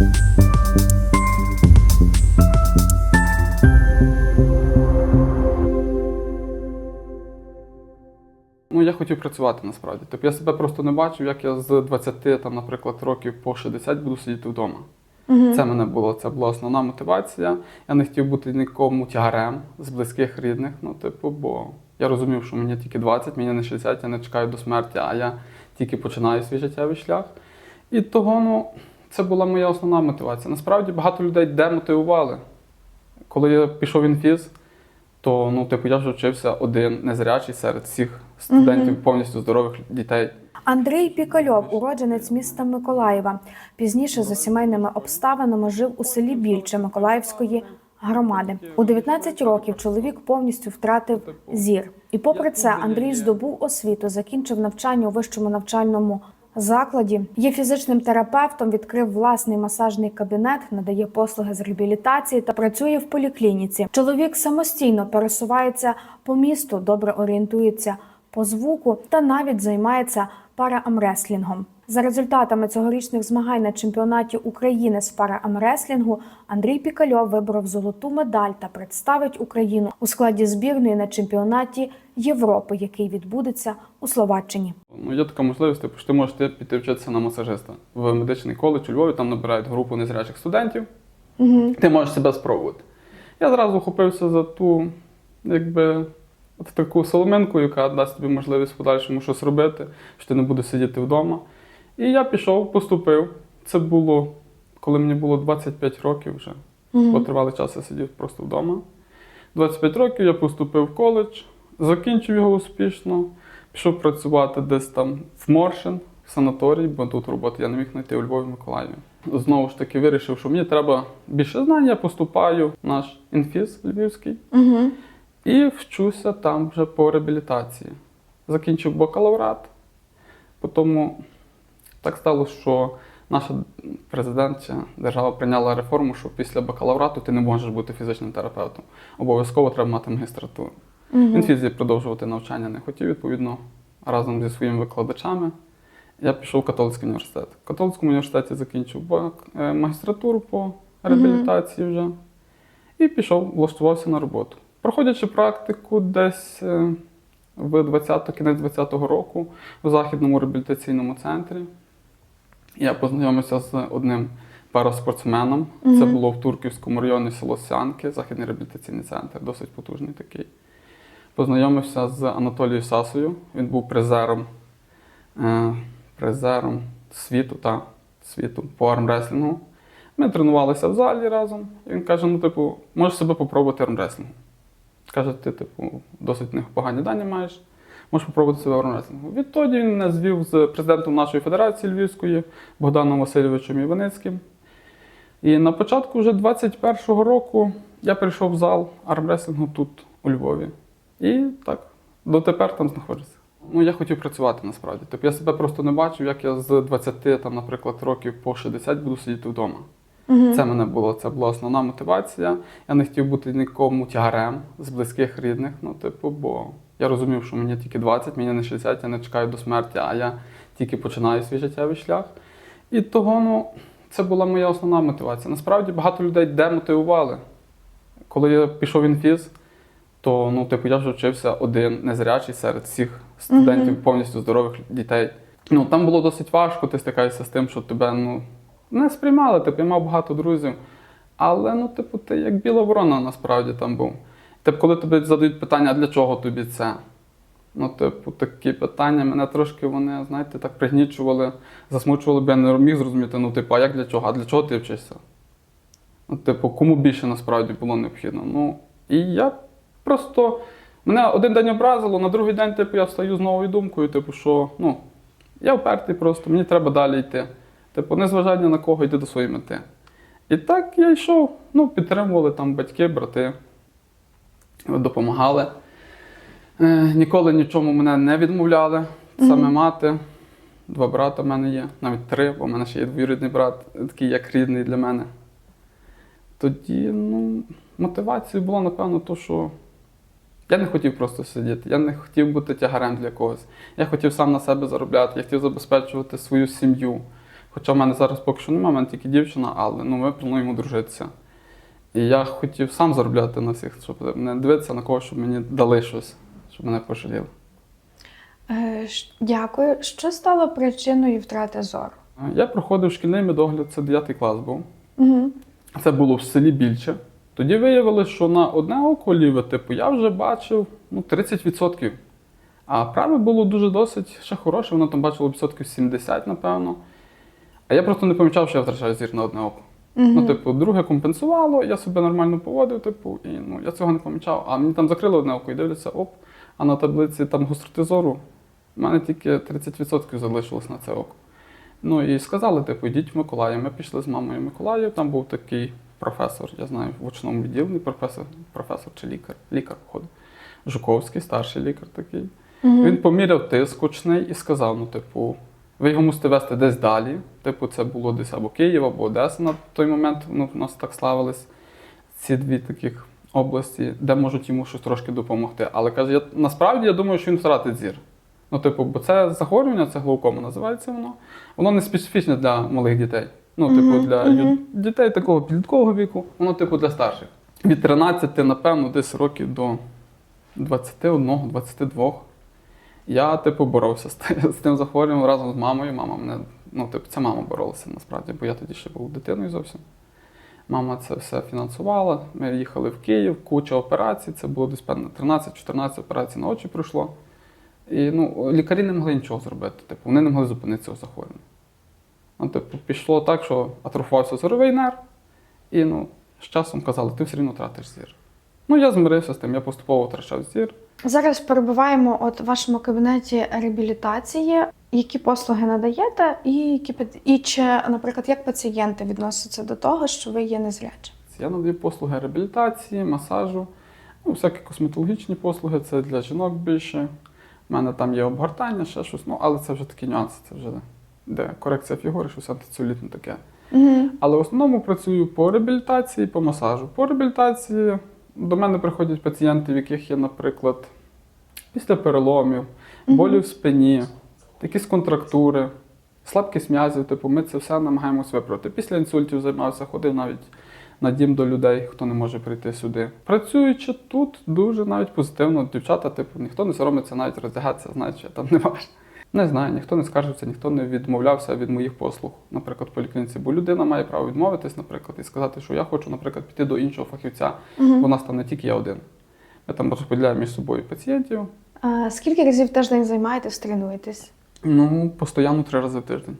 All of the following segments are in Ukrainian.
Ну, я хотів працювати насправді. Тобто я себе просто не бачив, як я з 20, там, наприклад, років по 60 буду сидіти вдома. Це мене було, це була основна мотивація. Я не хотів бути нікому тягарем з близьких рідних. Ну, типу, бо я розумів, що мені тільки 20, мені не 60, я не чекаю до смерті, а я тільки починаю свій життєвий шлях. І того, ну, це була моя основна мотивація. Насправді багато людей демотивували. Коли я пішов в інфіз, то ну, типу, я вже вчився один незрячий серед всіх студентів, повністю здорових дітей. Андрій Пікальов, уродженець міста Миколаєва. Пізніше за сімейними обставинами жив у селі Більче Миколаївської громади. У 19 років чоловік повністю втратив зір. І попри це, Андрій здобув освіту, закінчив навчання у вищому навчальному закладі. Є фізичним терапевтом, відкрив власний масажний кабінет, надає послуги з реабілітації та працює в поліклініці. Чоловік самостійно пересувається по місту, добре орієнтується по звуку та навіть займається параамреслінгом. За результатами цьогорічних змагань на чемпіонаті України з параамреслінгу Андрій Пікальов виборов золоту медаль та представить Україну у складі збірної на чемпіонаті Європи, який відбудеться у Словаччині. Ну, є така можливість, типу, що ти можеш піти вчитися на масажиста в медичний коледж у Львові, там набирають групу незрячих студентів. Ти можеш себе спробувати. Я зразу ухопився за ту, якби, в таку соломинку, яка дасть тобі можливість в подальшому щось робити, що ти не будеш сидіти вдома. І я пішов, поступив. Це було, коли мені було 25 років вже. Бо тривалий час я сидів просто вдома. 25 років я поступив в коледж, закінчив його успішно, пішов працювати десь там в Моршин, в санаторії, бо тут роботи я не міг знайти у Львові Миколаєві. Знову ж таки вирішив, що мені треба більше знань, я поступаю в наш інфіз львівський і вчуся там вже по реабілітації. Закінчив бакалаврат, потім так сталося, що наша президентська держава прийняла реформу, що після бакалаврату ти не можеш бути фізичним терапевтом. Обов'язково треба мати магістратуру. Він фізі продовжувати навчання не хотів, відповідно, разом зі своїми викладачами. Я пішов в католицький університет. В католицькому університеті закінчив е, магістратуру по реабілітації вже і пішов, влаштувався на роботу. Проходячи практику десь е, в 20 кінець 20-го року в західному реабілітаційному центрі, я познайомився з одним параспортсменом. Це було в Турківському районі село Сянки, західний реабілітаційний центр, досить потужний такий. Познайомився з Анатолією Сасою. Він був призером, е, призером світу та світу по армреслінгу. Ми тренувалися в залі разом. Він каже: ну, типу, можеш себе попробувати армреслінгу. Каже, ти, типу, досить непогані дані маєш. Можеш попробувати себе в армреслінгу. Відтоді він мене звів з президентом нашої федерації Львівської Богданом Васильовичем Іваницьким. І на початку вже 21-го року я прийшов в зал армреслінгу тут, у Львові. І так, дотепер там знаходжуся. Ну, я хотів працювати насправді. Тобто я себе просто не бачив, як я з 20, там, наприклад, років по 60 буду сидіти вдома. Це мене було, це була основна мотивація. Я не хотів бути нікому тягарем з близьких рідних. Ну, типу, бо я розумів, що мені тільки 20, мені не 60, я не чекаю до смерті, а я тільки починаю свій життєвий шлях. І того, ну, це була моя основна мотивація. Насправді багато людей демотивували. Коли я пішов в інфіз, то ну, типу, я вже вчився один незрячий серед всіх студентів, повністю здорових дітей. Ну, там було досить важко, ти стикаєшся з тим, що тебе ну, не сприймали, типу, я мав багато друзів. Але ну, типу, ти як біла ворона насправді там був. Типу, коли тобі задають питання, а для чого тобі це? Ну, типу, такі питання мене трошки вони, знаєте, так пригнічували, засмучували, бо я не міг зрозуміти, ну, типу, а як для чого? А для чого ти вчишся? Ну, типу, кому більше насправді було необхідно? Ну, і я просто. Мене один день образило, на другий день, типу, я встаю з новою думкою, типу, що ну, я впертий просто, мені треба далі йти. Типу, незважання на кого йти до своєї мети. І так я йшов, ну, підтримували там батьки, брати, допомагали. Е, ніколи нічому мене не відмовляли. Саме мати, два брата в мене є, навіть три, бо в мене ще є двоюрідний брат, такий як рідний для мене. Тоді, ну, мотивацією було, напевно, то, що я не хотів просто сидіти, я не хотів бути тягарем для когось. Я хотів сам на себе заробляти, я хотів забезпечувати свою сім'ю. Хоча в мене зараз поки що немає, в мене тільки дівчина, але ну, ми плануємо дружитися. І я хотів сам заробляти на всіх, щоб не дивитися на кого, щоб мені дали щось, щоб мене пожаліли. Е, Дякую. Що стало причиною втрати зору? Я проходив шкільний медогляд, це 9 клас був. Угу. Це було в селі більше. Тоді виявилося, що на одне око ліве, типу, я вже бачив ну, 30%. А праве було дуже досить ще хороше, воно там бачило відсотків 70, напевно. А я просто не помічав, що я втрачаю зір на одне око. Ну, типу, друге компенсувало, я себе нормально поводив, типу, і ну, я цього не помічав. А мені там закрили одне око і дивляться, оп, а на таблиці там гостроти зору в мене тільки 30% залишилось на це око. Ну і сказали, типу, йдіть в Миколаїв. Ми пішли з мамою в Миколаїв, там був такий професор, я знаю, в очному відділенні професор, професор чи лікар, лікар походу. Жуковський, старший лікар такий. Він поміряв тиск очний і сказав: ну, типу, ви його мусите вести десь далі. Типу, це було десь або Київ, або Одеса на той момент. Ну, в нас так славились ці дві таких області, де можуть йому щось трошки допомогти. Але каже, я, насправді я думаю, що він втратить зір. Ну, типу, бо це захворювання, це глаукома називається воно. Воно не специфічне для малих дітей. Ну, типу, для ю- дітей такого підліткового віку, воно, типу, для старших. Від 13, напевно, десь років до 21, 22. Я, типу, боровся з з тим захворюванням разом з мамою. Мама мене, ну, типу, це мама боролася насправді, бо я тоді ще був дитиною зовсім. Мама це все фінансувала. Ми їхали в Київ, куча операцій. Це було десь певно 13-14 операцій на очі пройшло. І ну, лікарі не могли нічого зробити. Типу, вони не могли зупинити цього захворювання. Ну, типу, пішло так, що атрофувався зоровий нерв, і ну, з часом казали, ти все одно втратиш зір. Ну, я змирився з тим, я поступово втрачав зір. Зараз перебуваємо от в вашому кабінеті реабілітації. Які послуги надаєте, і, які, і чи, наприклад, як пацієнти відносяться до того, що ви є незрячим? Я надаю послуги реабілітації, масажу, ну, всякі косметологічні послуги, це для жінок більше. У мене там є обгортання, ще щось, ну, але це вже такі нюанси, це вже де корекція фігури, щось антицелюлітне таке. Угу. Але в основному працюю по реабілітації, по масажу. По реабілітації до мене приходять пацієнти, в яких є, наприклад, після переломів, болі в спині, якісь контрактури, слабкість м'язів. Типу, ми це все намагаємося виправити. Після інсультів займався, ходив навіть на дім до людей, хто не може прийти сюди. Працюючи тут, дуже навіть позитивно. Дівчата, типу, ніхто не соромиться навіть роздягатися, знають, що там не важно. Не знаю, ніхто не скаржився, ніхто не відмовлявся від моїх послуг, наприклад, в поліклініці. Бо людина має право відмовитись, наприклад, і сказати, що я хочу, наприклад, піти до іншого фахівця, бо нас там не тільки я один. Ми там розподіляємо між собою пацієнтів. А, скільки разів в тиждень займаєтесь, тренуєтесь? Ну, постійно три рази в тиждень.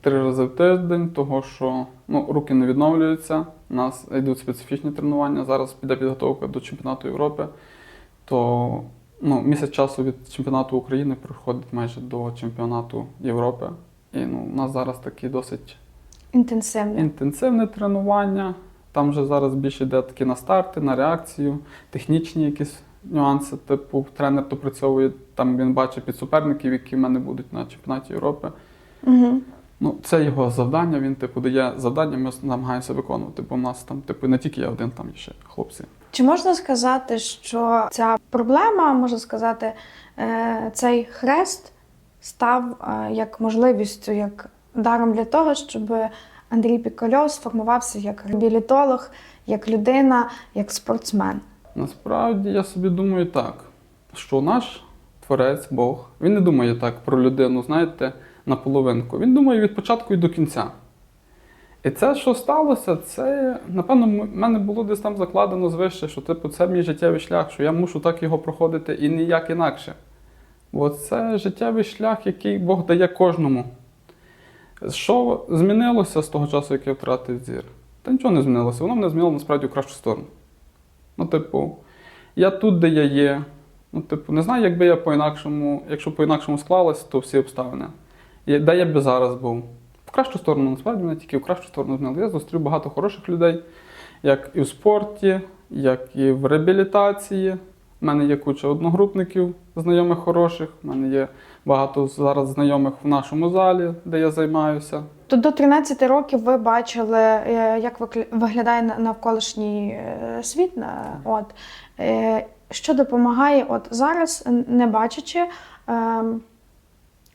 Три рази в тиждень, того що ну, руки не відновлюються. У нас йдуть специфічні тренування. Зараз піде підготовка до чемпіонату Європи. То ну, місяць часу від чемпіонату України проходить майже до чемпіонату Європи. І ну, у нас зараз такі досить Інтенсивно. інтенсивне тренування. Там вже зараз більше йде такі на старти, на реакцію, технічні якісь нюанси. Типу, тренер допрацьовує, там він бачить під суперників, які в мене будуть на чемпіонаті Європи. Угу. Ну, це його завдання. Він типу дає завдання, ми намагаємося виконувати. Бо в нас там, типу, не тільки я один, там є ще хлопці. Чи можна сказати, що ця проблема, можна сказати, е, цей хрест став е, як можливістю, як даром для того, щоб Андрій Пікольов сформувався як реабілітолог, як людина, як спортсмен? Насправді я собі думаю так, що наш творець, Бог, він не думає так про людину, знаєте, наполовинку. Він думає від початку і до кінця. І це, що сталося, це, напевно, в мене було десь там закладено звище, що типу, це мій життєвий шлях, що я мушу так його проходити і ніяк інакше. Бо це життєвий шлях, який Бог дає кожному. Що змінилося з того часу, як я втратив зір? Та нічого не змінилося. Воно мене змінило насправді в кращу сторону. Ну, типу, я тут, де я є. Ну, типу, не знаю, якби я по-інакшому, якщо по-інакшому склалось, то всі обставини. Де я б зараз був? В кращу сторону, насправді мене тільки в кращу сторону змінили. Я зустрів багато хороших людей, як і в спорті, як і в реабілітації. У мене є куча одногрупників, знайомих хороших. У мене є багато зараз знайомих в нашому залі, де я займаюся. То до 13 років ви бачили, е, як виглядає навколишній е, світ. От. Е, Що допомагає от зараз, не бачачи, ем,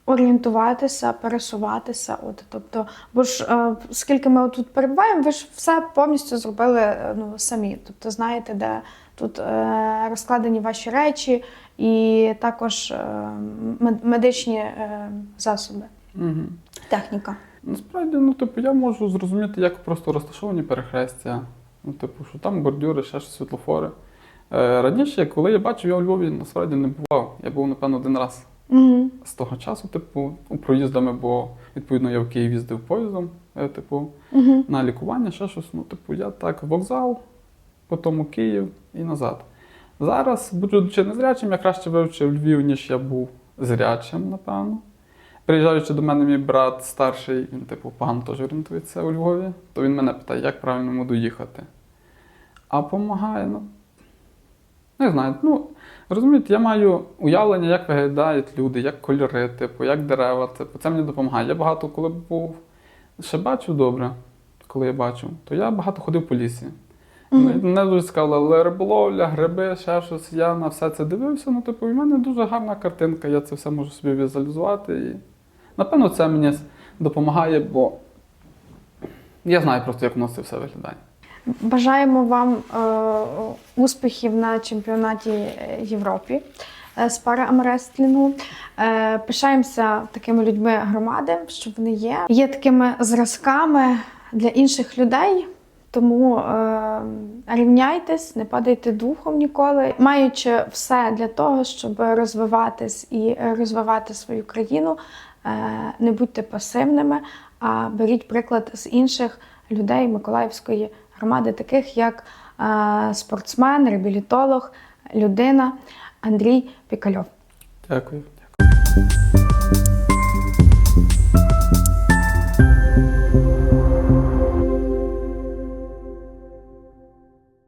орієнтуватися, пересуватися. От, тобто, бо ж е, скільки ми тут перебуваємо, ви ж все повністю зробили е, ну, самі. Тобто знаєте, де тут е, розкладені ваші речі і також е, медичні е, засоби, Угу. техніка. Насправді, ну, типу, я можу зрозуміти, як просто розташовані перехрестя. Ну, типу, що там бордюри, ще щось світлофори. Е, раніше, коли я бачив, я у Львові насправді не бував. Я був, напевно, один раз Угу. з того часу, типу, у проїздами, бо відповідно я в Київ їздив поїздом, е, типу, Угу. на лікування, ще щось. Ну, типу, я так, вокзал, потім у Київ і назад. Зараз, будучи незрячим, я краще вивчив Львів, ніж я був зрячим, напевно. Приїжджаючи до мене, мій брат старший, він, типу, погано теж орієнтується у Львові, то він мене питає, як правильно йому доїхати. А допомагає, ну. Не знаю, ну, розумієте, я маю уявлення, як виглядають люди, як кольори, типу, як дерева, типу, це мені допомагає. Я багато, коли був, ще бачив добре, коли я бачив, то я багато ходив по лісі. Мгм. Мене дуже цікавила риболовля, гриби, ще щось. Я на все це дивився. Ну, типу, і в мене дуже гарна картинка, я це все можу собі візуалізувати. І, напевно, це мені допомагає, бо я знаю просто, як воно це все виглядає. Бажаємо вам е, успіхів на чемпіонаті Європи е, з параамрестлінгу. Е, пишаємося такими людьми громади, що вони є. Є такими зразками для інших людей. Тому е, рівняйтесь, не падайте духом ніколи, маючи все для того, щоб розвиватись і розвивати свою країну, е, не будьте пасивними, а беріть приклад з інших людей Миколаївської громади, таких як е, спортсмен, реабілітолог, людина Андрій Пікальов. Дякую. Дякую.